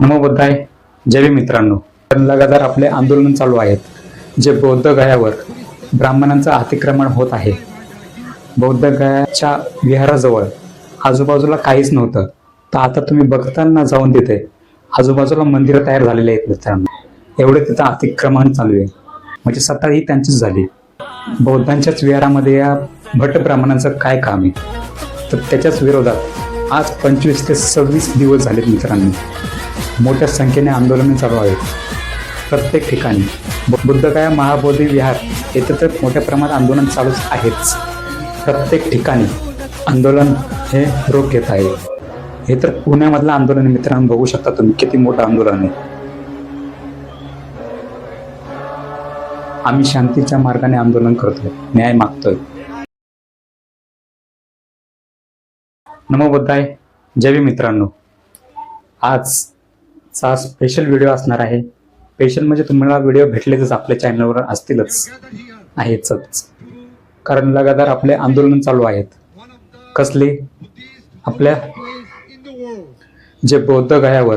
नमो बुद्धाय. जय मित्रांनो. लगातार आपले आंदोलन चालू आहेत. जे बौद्ध गयावर ब्राह्मणांचं अतिक्रमण होत आहे. बौद्ध गयाच्या विहाराजवळ आजूबाजूला काहीच नव्हतं. तर आता तुम्ही बघताना जाऊन तिथे आजूबाजूला मंदिरं तयार झालेले आहेत मित्रांनो. एवढे तिथं अतिक्रमण चालू आहे. म्हणजे सत्ता ही त्यांचीच झाली. बौद्धांच्याच विहारामध्ये या भट ब्राह्मणांचं काय काम आहे? तर त्याच्याच विरोधात आज पंचवीस ते सव्वीस दिवस झालेत मित्रांनो. मोठ्या संख्येने आंदोलने चालू आहेत. प्रत्येक ठिकाणी बु- बुद्धगया महाबोधी विहार येथे तर मोठ्या प्रमाणात आंदोलन चालूच आहेच. प्रत्येक ठिकाणी आंदोलन हे रोख घेत आहे. हे तर पुण्यामधलं आंदोलन मित्रांनो बघू शकता तुम्ही किती मोठं आंदोलन आहे. आम्ही शांतीच्या मार्गाने आंदोलन करतोय न्याय मागतोय. नमो बुद्धाय जय मित्रांनो. आज आजचा स्पेशल व्हिडिओ असणार आहे. स्पेशल म्हणजे तुम्हाला व्हिडिओ भेटलेच आपल्या चॅनलवर असतीलच. आहेतच कारण लगातार आपले आंदोलन चालू आहेत. कसले? आपल्या जे बौद्ध गयावर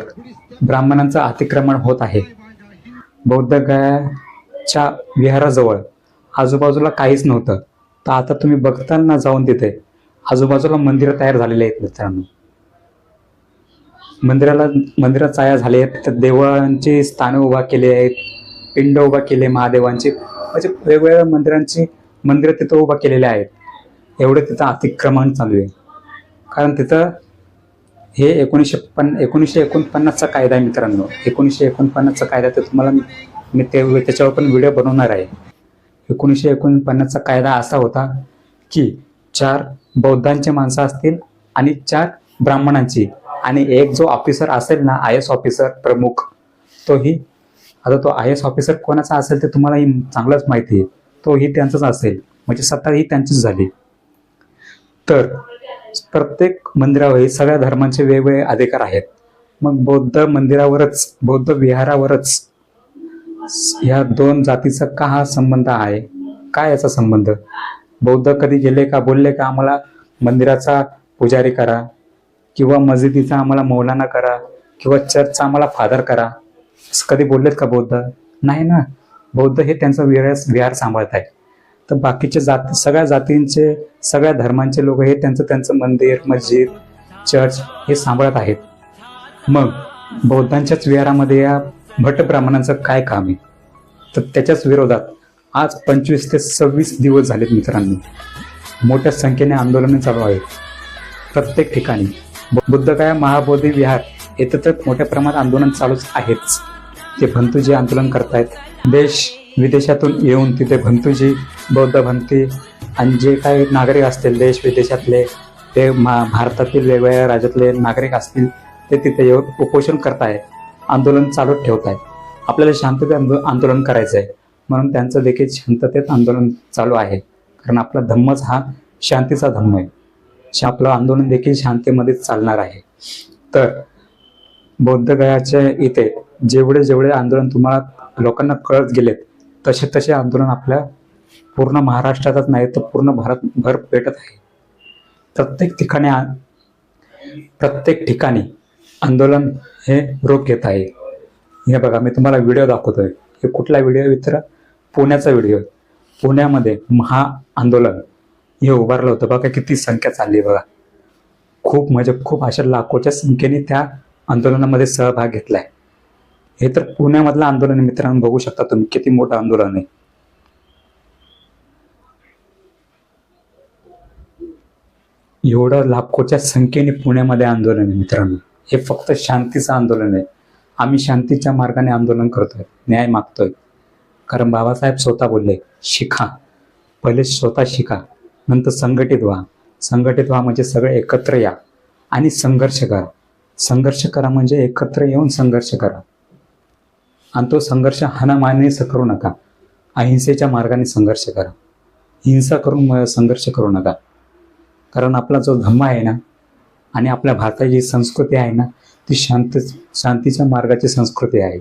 ब्राह्मणांचं अतिक्रमण होत आहे. बौद्ध गयाच्या विहाराजवळ आजूबाजूला काहीच नव्हतं. तर आता तुम्ही बघताना जाऊन तिथे आजूबाजूला मंदिरं तयार झालेली आहेत मित्रांनो. मंदिराला मंदिरात चाया झाले आहेत तर देवळांची स्थानं उभा केली आहेत पिंड उभा केले महादेवांची. म्हणजे वेगवेगळ्या मंदिरांची मंदिरं तिथं उभा केलेले आहेत. एवढं तिथं अतिक्रमण चालू आहे. कारण तिथं हे एकोणीसशे पन्न एकोणीसशे एकोणपन्नासचा कायदा आहे मित्रांनो. एकोणीसशे एकोणपन्नासचा कायदा तर तुम्हाला मी मी ते त्याच्यावर पण व्हिडिओ बनवणार आहे. एकोणीसशे एकोणपन्नासचा कायदा असा होता की चार बौद्धांचे माणसं असतील आणि चार ब्राह्मणांची. आणि एक जो ऑफिसर असेल ना आय एस ऑफिसर प्रमुख तोही आता तो आय एस ऑफिसर कोणाचा असेल ते तुम्हालाही चांगलंच माहिती आहे. तोही त्यांचाच असेल. म्हणजे सत्ता ही त्यांचीच झाली. तर प्रत्येक मंदिरावर सगळ्या धर्मांचे वेगवेगळे अधिकार आहेत. मग बौद्ध मंदिरावरच बौद्ध विहारावरच ह्या दोन जातीचा का हा संबंध आहे? काय याचा संबंध? बौद्ध कधी गेले का बोलले का? आम्हाला मंदिराचा पुजारी करा. किंवा मस्जिदीचा आम्हाला मौलाना करा किंवा चर्चचा आम्हाला फादर करा असं कधी बोललेत का बौद्ध? नाही ना. बौद्ध हे त्यांचा विहार विहार सांभाळत आहे तर बाकीचे जात सगळ्या जातींचे सगळ्या धर्मांचे लोक हे त्यांचं त्यांचं मंदिर मस्जिद चर्च हे सांभाळत आहेत. मग बौद्धांच्याच विहारामध्ये या भट ब्राह्मणांचं काय काम आहे? तर त्याच्याच विरोधात आज पंचवीस ते सव्वीस दिवस झालेत मित्रांनो. मोठ्या संख्येने आंदोलने चालू आहेत. प्रत्येक ठिकाणी बुद्धगया महाबोधी विहार येथे तर मोठ्या प्रमाणात आंदोलन चालूच आहेच. ते भंतूजी आंदोलन करतायत देश विदेशातून येऊन तिथे भंतूजी बौद्ध भंती आणि जे काही नागरिक असतील देश विदेशातले ते मा भारतातील वेगवेगळ्या राज्यातले नागरिक असतील ते तिथे येऊन उपोषण करतायत आंदोलन चालू ठेवत आहेत आपल्याला शांततेत आंदो- आंदोलन करायचं आहे म्हणून त्यांचं देखील शांततेत आंदोलन चालू आहे. कारण आपला धम्मच हा शांतीचा धम्म आहे. आपलं आंदोलन देखील शांतीमध्येच चालणार आहे. तर बौद्धगयाच्या इथे जेवढे जेवढे आंदोलन तुम्हाला लोकांना कळत गेलेत तसे तसे आंदोलन आपल्या पूर्ण महाराष्ट्रातच नाही तर पूर्ण भारतभर पेटत आहे. प्रत्येक ठिकाणी प्रत्येक ठिकाणी आंदोलन हे रोख घेत आहे. हे बघा मी तुम्हाला व्हिडिओ दाखवतोय. हे कुठला व्हिडिओ मित्र? पुण्याचा व्हिडिओ पुण्यामध्ये महा आंदोलन. हे उभारलं होतं. बघा किती संख्या चालली बघा. खूप म्हणजे खूप अशा लाखोच्या संख्येने त्या आंदोलनामध्ये सहभाग घेतलाय. हे तर पुण्यामधलं आंदोलन आहे मित्रांनो. बघू शकता तुम्ही किती मोठं आंदोलन आहे. एवढं लाखोच्या संख्येने पुण्यामध्ये आंदोलन आहे मित्रांनो. हे फक्त शांतीचं आंदोलन आहे. आम्ही शांतीच्या मार्गाने आंदोलन करतोय. न्याय मागतोय. कारण बाबासाहेब स्वतः बोलले शिका. पहिले स्वतः शिका. नंतर संघटित व्हा. संघटित व्हा म्हणजे सगळे एकत्र या. आणि संघर्ष करा. संघर्ष करा म्हणजे एकत्र येऊन संघर्ष करा. आणि तो संघर्ष हानामानीचं करू नका. अहिंसेच्या मार्गाने संघर्ष करा. हिंसा करून म- संघर्ष करू नका. कारण आपला जो धम्म आहे ना आणि आपल्या भारताची संस्कृती आहे ना ती शांत शांतीच्या मार्गाची संस्कृती आहे.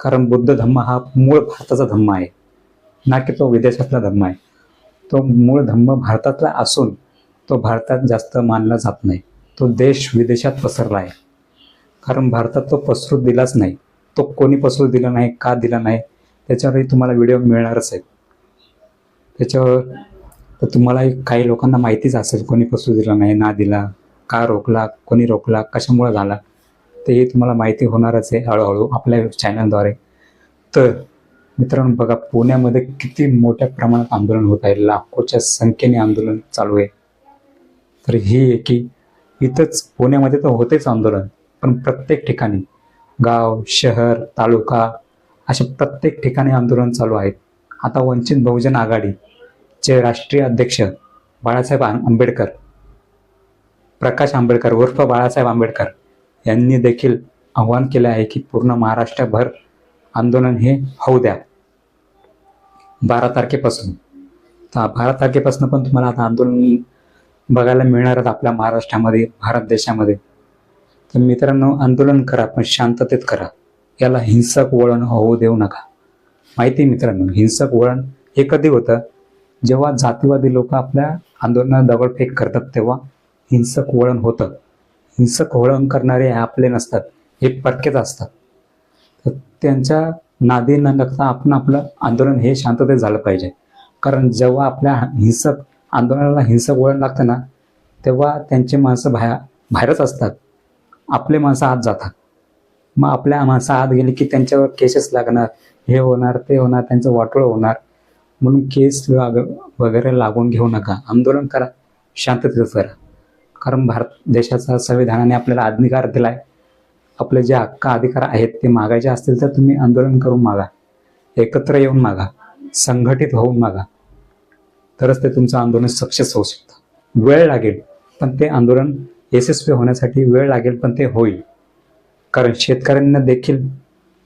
कारण बुद्ध धम्म हा मूळ भारताचा धम्म आहे. ना की तो विदेशातला धम्म आहे. तो मूळ धम्म भारतातला असून तो भारतात जास्त मानला जात नाही. तो देश विदेशात पसरला आहे. कारण भारतात तो पसरू दिलाच नाही. तो कोणी पसरू दिला नाही का दिला नाही त्याच्यावरही तुम्हाला व्हिडिओ मिळणारच आहे त्याच्यावर तर तुम्हाला काही लोकांना माहितीच असेल कोणी पसरू दिला नाही ना दिला का रोखला कोणी रोखला कशामुळे झाला तेही तुम्हाला माहिती होणारच आहे हळूहळू आपल्या चॅनलद्वारे तर मित्रांनो बघा पुण्यामध्ये किती मोठ्या प्रमाणात आंदोलन होत आहे. लाखोच्या संख्येने आंदोलन चालू आहे. तर ही आहे की इथंच पुण्यामध्ये तर होतेच आंदोलन पण प्रत्येक ठिकाणी गाव शहर तालुका अशा प्रत्येक ठिकाणी आंदोलन चालू आहेत आता वंचित बहुजन आघाडीचे राष्ट्रीय अध्यक्ष बाळासाहेब आंबेडकर प्रकाश आंबेडकर उर्फ बाळासाहेब आंबेडकर यांनी देखील आव्हान केले आहे की पूर्ण महाराष्ट्रभर आंदोलन हे होऊ द्या. बारा तारखेपासून. तर बारा तारखेपासून पण तुम्हाला आता आंदोलन बघायला मिळणारच आपल्या महाराष्ट्रामध्ये भारत देशामध्ये. तर मित्रांनो आंदोलन करा पण शांततेत करा. याला हिंसक वळण होऊ देऊ नका. माहिती आहे मित्रांनो हिंसक वळण हे कधी होतं? जेव्हा जातीवादी लोक आपल्या आंदोलनात दगडफेक करतात तेव्हा हिंसक वळण होतं. हिंसक वळण करणारे हे आपले नसतात हे परकेच असतात. तर त्यांच्या नादी न लागता आपण आपलं आंदोलन हे शांततेत झालं पाहिजे. कारण जेव्हा आपल्या हिंसक आंदोलनाला हिंसक वळण लागतं ना तेव्हा त्यांची माणसं बाहेर बाहेरच असतात. आपले माणसं आत जातात. मग आपल्या माणसं आत गेली की त्यांच्यावर केसेस लागणार हे होणार ते होणार त्यांचं वाटोळं होणार. म्हणून केस लाग- वगैरे लागून घेऊ नका. आंदोलन करा शांततेत करा कारण भारत देशाचा संविधानाने आपल्याला अधिकार आहे आपले जे हक्क अधिकार आहेत ते मागायचे असतील तर तुम्ही आंदोलन करून मागा. एकत्र येऊन मागा. संघटित होऊन मागा. तरच ते तुमचं आंदोलन सक्सेस होऊ शकतं. वेळ लागेल पण ते आंदोलन यशस्वी होण्यासाठी वेळ लागेल पण ते होईल. कारण शेतकऱ्यांना देखील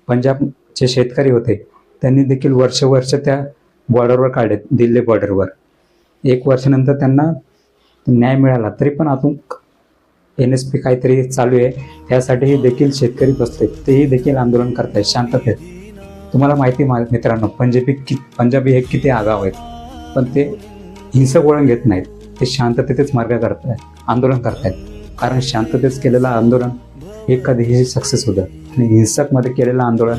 पंजाबचे शेतकरी होते त्यांनी देखील वर्ष वर्ष त्या बॉर्डरवर काढले दिल्ली बॉर्डरवर एक वर्षानंतर त्यांना न्याय मिळाला तरी पण अजून एन एस पी काहीतरी चालू आहे. त्यासाठी देखील शेतकरी बसले तेही देखील आंदोलन करतायत शांततेत तुम्हाला माहिती मित्रांनो पंजाबी कि पंजाबी हे किती आगाव आहेत. पण ते हिंसक वळण घेत नाहीत. ते शांततेतच मार्ग करतायत आंदोलन करतायत. कारण शांततेत केलेलं आंदोलन हे कधीही सक्सेस होतं. आणि हिंसकमध्ये केलेलं आंदोलन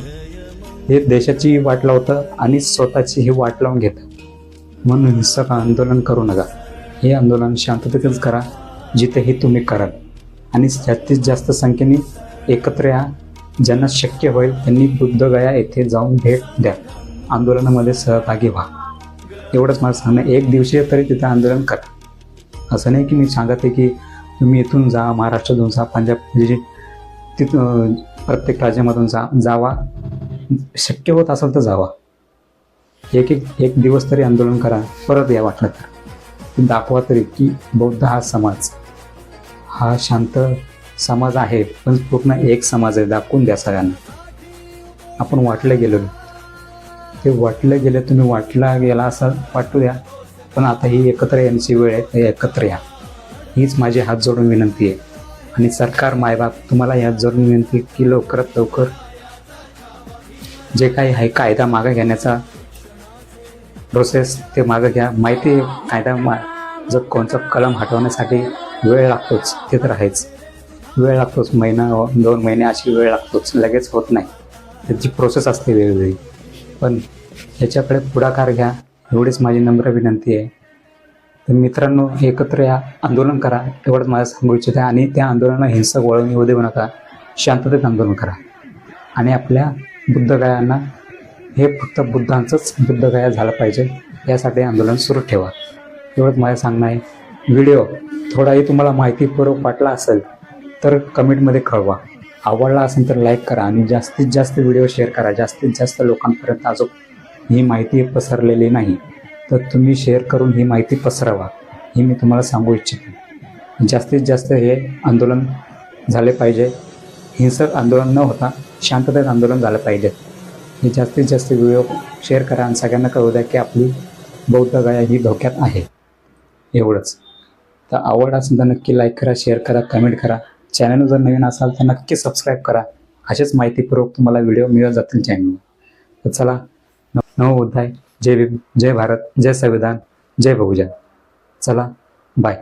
हे देशाची वाट लावतं आणि स्वतःची ही वाट लावून घेतं. म्हणून हिंसक आंदोलन करू नका. हे आंदोलन शांततेतच करा. जिथेही तुम्ही कराल. आणि जास्तीत जास्त संख्येने एकत्र या. ज्यांना शक्य होईल त्यांनी बुद्धगया येथे जाऊन भेट द्या. आंदोलनामध्ये सहभागी व्हा. एवढंच मला सांगणं एक दिवशी तरी तिथं आंदोलन करा. असं नाही की मी सांगत आहे की तुम्ही इथून जा महाराष्ट्रातून जा पंजाब म्हणजे तिथं प्रत्येक राज्यामधून जा जावा. शक्य होत असेल तर जावा. एक एक एक दिवस तरी आंदोलन करा परत या वाटलं तर. दाखवा तरी की बौद्ध हा समाज. हा शांत समाज आहे पण पूर्ण एक समाज आहे दाखवून द्या सगळ्यांना. आपण वाटलं गेलो. ते वाटलं गेलं तुम्ही वाटला गेला असं वाटू द्या. पण आता ही एकत्र यांची वेळ आहे ते एकत्र या. हीच माझी हात जोडून विनंती आहे. आणि सरकार मायबाप तुम्हाला हात जोडून विनंती की लवकरात लवकर जे काही आहे कायदा मागं घेण्याचा प्रोसेस ते मागं घ्या. माहिती आहे कायदा मा जर कोणचा कलम हटवण्यासाठी वेळ लागतोच ते तर आहेच. वेळ लागतोच महिना दोन महिने अशी वेळ लागतोच लगेच होत नाही. त्याची प्रोसेस असते वेगवेगळी. पण याच्याकडे पुढाकार घ्या एवढीच माझी नम्र विनंती आहे. तर मित्रांनो एकत्र या आंदोलन करा एवढंच माझं सांगू इच्छित आहे. आणि त्या आंदोलनाला हिंसक वळण येऊ देऊ नका शांततेत आंदोलन करा. आणि आपल्या बुद्धगयांना हे फक्त बुद्धांचंच बुद्धगया झालं पाहिजे यासाठी आंदोलन सुरू ठेवा. एवढंच माझं सांगणं आहे. व्हिडिओ थोडाही तुम्हाला माहितीपूर्वक वाटला असेल तर कमेंटमध्ये कळवा. आवडला असेल तर लाईक करा आणि जास्तीत जास्त व्हिडिओ शेअर करा. जास्तीत जास्त लोकांपर्यंत अजून ही माहिती पसरलेली नाही तर तुम्ही शेअर करून ही माहिती पसरवा ही मी तुम्हाला सांगू इच्छितो. जास्तीत जास्त हे आंदोलन झाले पाहिजे. हिंसक आंदोलन न होता शांततेत आंदोलन झालं पाहिजे. हे जास्तीत जास्त व्हिडिओ शेअर करा आणि सगळ्यांना कळू द्या की आपली बौद्ध गाया ही धोक्यात आहे. एवढंच. तर आवड असेल तर नक्की लाईक करा शेअर करा कमेंट करा. चॅनल जर नवीन असाल तर नक्की सबस्क्राईब करा. असेच माहितीपूर्वक तुम्हाला व्हिडिओ मिळत जातील चॅनलवर तर चला नव बुद्धाय जय भीम जय भारत जय संविधान जय बहुजन. चला बाय